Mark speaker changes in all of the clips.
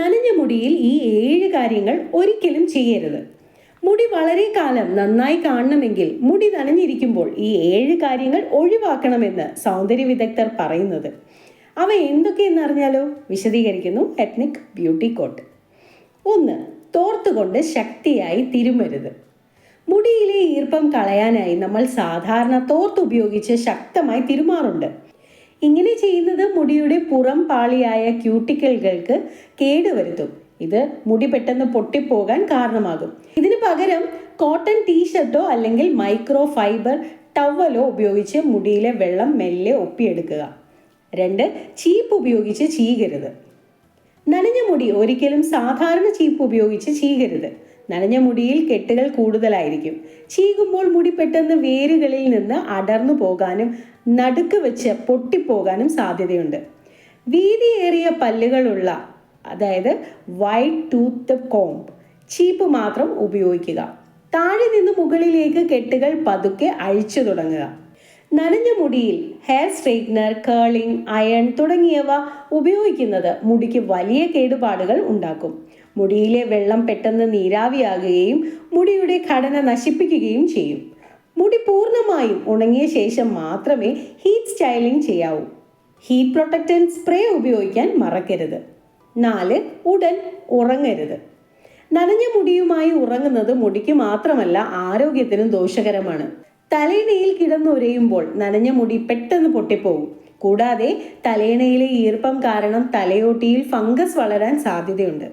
Speaker 1: നനഞ്ഞ മുടിയിൽ ഈ ഏഴ് കാര്യങ്ങൾ ഒരിക്കലും ചെയ്യരുത്. മുടി വളരെ കാലം നന്നായി കാണണമെങ്കിൽ മുടി നനഞ്ഞിരിക്കുമ്പോൾ ഈ ഏഴ് കാര്യങ്ങൾ ഒഴിവാക്കണമെന്ന് സൗന്ദര്യ വിദഗ്ധർ പറയുന്നത്. അവ എന്തൊക്കെയെന്ന് അറിഞ്ഞാലോ വിശദീകരിക്കുന്നു എത്നിക് ബ്യൂട്ടി കോട്ട് ഒന്ന് തോർത്തുകൊണ്ട് ശക്തിയായി തിരുമരുത്. മുടിയിലെ ഈർപ്പം കളയാനായി നമ്മൾ സാധാരണ തോർത്ത് ഉപയോഗിച്ച് ശക്തമായി തിരുമാറുണ്ട്. ഇങ്ങനെ ചെയ്യുന്നത് മുടിയുടെ പുറം പാളിയായ ക്യൂട്ടിക്കലുകൾക്ക് കേടുവരുത്തും. ഇത് മുടി പെട്ടെന്ന് പൊട്ടിപ്പോകാൻ കാരണമാകും. ഇതിന് പകരം കോട്ടൺ ടീഷർട്ടോ അല്ലെങ്കിൽ മൈക്രോ ഫൈബർ ടവലോ ഉപയോഗിച്ച് മുടിയിലെ വെള്ളം മെല്ലെ ഒപ്പിയെടുക്കുക. രണ്ട് ചീപ്പ് ഉപയോഗിച്ച് ചീകരുത്. നനഞ്ഞ മുടി ഒരിക്കലും സാധാരണ ചീപ്പ് ഉപയോഗിച്ച് ചീകരുത്. നനഞ്ഞ മുടിയിൽ കെട്ടുകൾ കൂടുതലായിരിക്കും. ചീകുമ്പോൾ മുടി പെട്ടെന്ന് വേരുകളിൽ നിന്ന് അടർന്നു പോകാനും നടുക്ക് വെച്ച് പൊട്ടിപ്പോകാനും സാധ്യതയുണ്ട്. വീതിയേറിയ പല്ലുകളുള്ള അതായത് വൈറ്റ് ടൂത്ത് കോംബ് ചീപ്പ് മാത്രം ഉപയോഗിക്കുക. താഴെ നിന്ന് മുകളിലേക്ക് കെട്ടുകൾ പതുക്കെ അഴിച്ചു തുടങ്ങുക. നനഞ്ഞ മുടിയിൽ ഹെയർ സ്ട്രെയിറ്റ്നർ കേളിംഗ് അയൺ തുടങ്ങിയവ ഉപയോഗിക്കുന്നത് മുടിക്ക് വലിയ കേടുപാടുകൾ ഉണ്ടാക്കും. മുടിയിലെ വെള്ളം പെട്ടെന്ന് നീരാവിയാകുകയും മുടിയുടെ ഘടന നശിപ്പിക്കുകയും ചെയ്യും. മുടി പൂർണമായും ഉണങ്ങിയ ശേഷം മാത്രമേ ഹീറ്റ് സ്റ്റൈലിംഗ് ചെയ്യാവൂ. ഹീറ്റ് പ്രൊട്ടക്റ്റൻ സ്പ്രേ ഉപയോഗിക്കാൻ മറക്കരുത്. നാല് ഉടൻ ഉറങ്ങരുത്. നനഞ്ഞ മുടിയുമായി ഉറങ്ങുന്നത് മുടിക്ക് മാത്രമല്ല ആരോഗ്യത്തിനും ദോഷകരമാണ്. തലയിണയിൽ കിടന്നുരയുമ്പോൾ നനഞ്ഞ മുടി പെട്ടെന്ന് പൊട്ടിപ്പോകും കൂടാതെ തലയിണയിലെ ഈർപ്പം കാരണം തലയോട്ടിയിൽ ഫംഗസ് വളരാൻ സാധ്യതയുണ്ട്.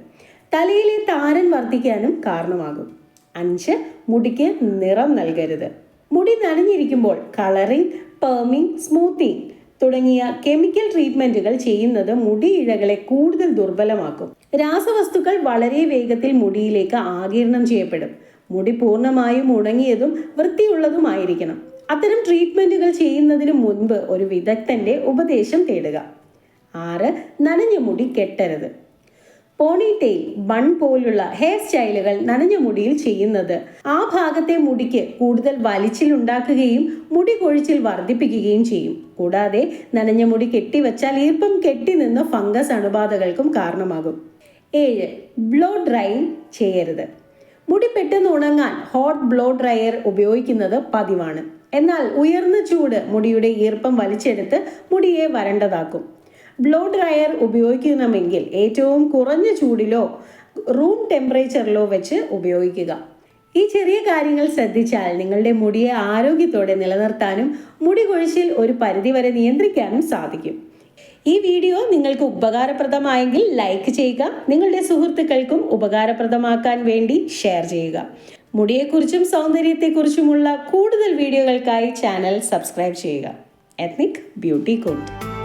Speaker 1: തലയിലെ താരൻ വർദ്ധിക്കാനും കാരണമാകും. അഞ്ച് മുടിക്ക് നിറം നൽകരുത്. മുടി നനഞ്ഞിരിക്കുമ്പോൾ കളറിംഗ് പെർമിംഗ് സ്മൂത്തിങ് തുടങ്ങിയ കെമിക്കൽ ട്രീറ്റ്മെന്റുകൾ ചെയ്യുന്നത് മുടി ഇഴകളെ കൂടുതൽ ദുർബലമാക്കും. രാസവസ്തുക്കൾ വളരെ വേഗത്തിൽ മുടിയിലേക്ക് ആകിരണം ചെയ്യപ്പെടും. മുടി പൂർണമായും ഉണങ്ങിയതും വൃത്തിയുള്ളതുമായിരിക്കണം. അത്തരം ട്രീറ്റ്മെന്റുകൾ ചെയ്യുന്നതിന് മുൻപ് ഒരു വിദഗ്ധന്റെ ഉപദേശം തേടുക. ആറ് നനഞ്ഞ മുടി കെട്ടരുത്. പോണിറ്റെയിൽ ബൺ പോലുള്ള ഹെയർ സ്റ്റൈലുകൾ നനഞ്ഞ മുടിയിൽ ചെയ്യുന്നത് ആ ഭാഗത്തെ മുടിക്ക് കൂടുതൽ വലിച്ചിലുണ്ടാക്കുകയും മുടി കൊഴിച്ചിൽ വർദ്ധിപ്പിക്കുകയും ചെയ്യും. കൂടാതെ നനഞ്ഞ മുടി കെട്ടിവച്ചാൽ ഈർപ്പം കെട്ടി നിന്ന് ഫംഗസ് അണുബാധകൾക്കും കാരണമാകും. ഏഴ് ബ്ലോ ഡ്രൈ ചെയ്യരുത്. മുടി പെട്ടെന്ന് ഉണങ്ങാൻ ഹോട്ട് ബ്ലോ ഡ്രയർ ഉപയോഗിക്കുന്നത് പതിവാണ്. എന്നാൽ ഉയർന്ന ചൂട് മുടിയുടെ ഈർപ്പം വലിച്ചെടുത്ത് മുടിയെ വരണ്ടതാക്കും. ബ്ലോ ഡ്രയർ ഉപയോഗിക്കണമെങ്കിൽ ഏറ്റവും കുറഞ്ഞ ചൂടിലോ റൂം ടെമ്പറേച്ചറിലോ വെച്ച് ഉപയോഗിക്കുക. ഈ ചെറിയ കാര്യങ്ങൾ ശ്രദ്ധിച്ചാൽ നിങ്ങളുടെ മുടിയെ ആരോഗ്യത്തോടെ നിലനിർത്താനും മുടി കൊഴിച്ചിൽ ഒരു പരിധിവരെ നിയന്ത്രിക്കാനും സാധിക്കും. ഈ വീഡിയോ നിങ്ങൾക്ക് ഉപകാരപ്രദമായെങ്കിൽ ലൈക്ക് ചെയ്യുക നിങ്ങളുടെ സുഹൃത്തുക്കൾക്കും ഉപകാരപ്രദമാക്കാൻ വേണ്ടി ഷെയർ ചെയ്യുക. മുടിയെക്കുറിച്ചും സൗന്ദര്യത്തെക്കുറിച്ചുമുള്ള കൂടുതൽ വീഡിയോകൾക്കായി ചാനൽ സബ്സ്ക്രൈബ് ചെയ്യുക. Ethnic beauty coat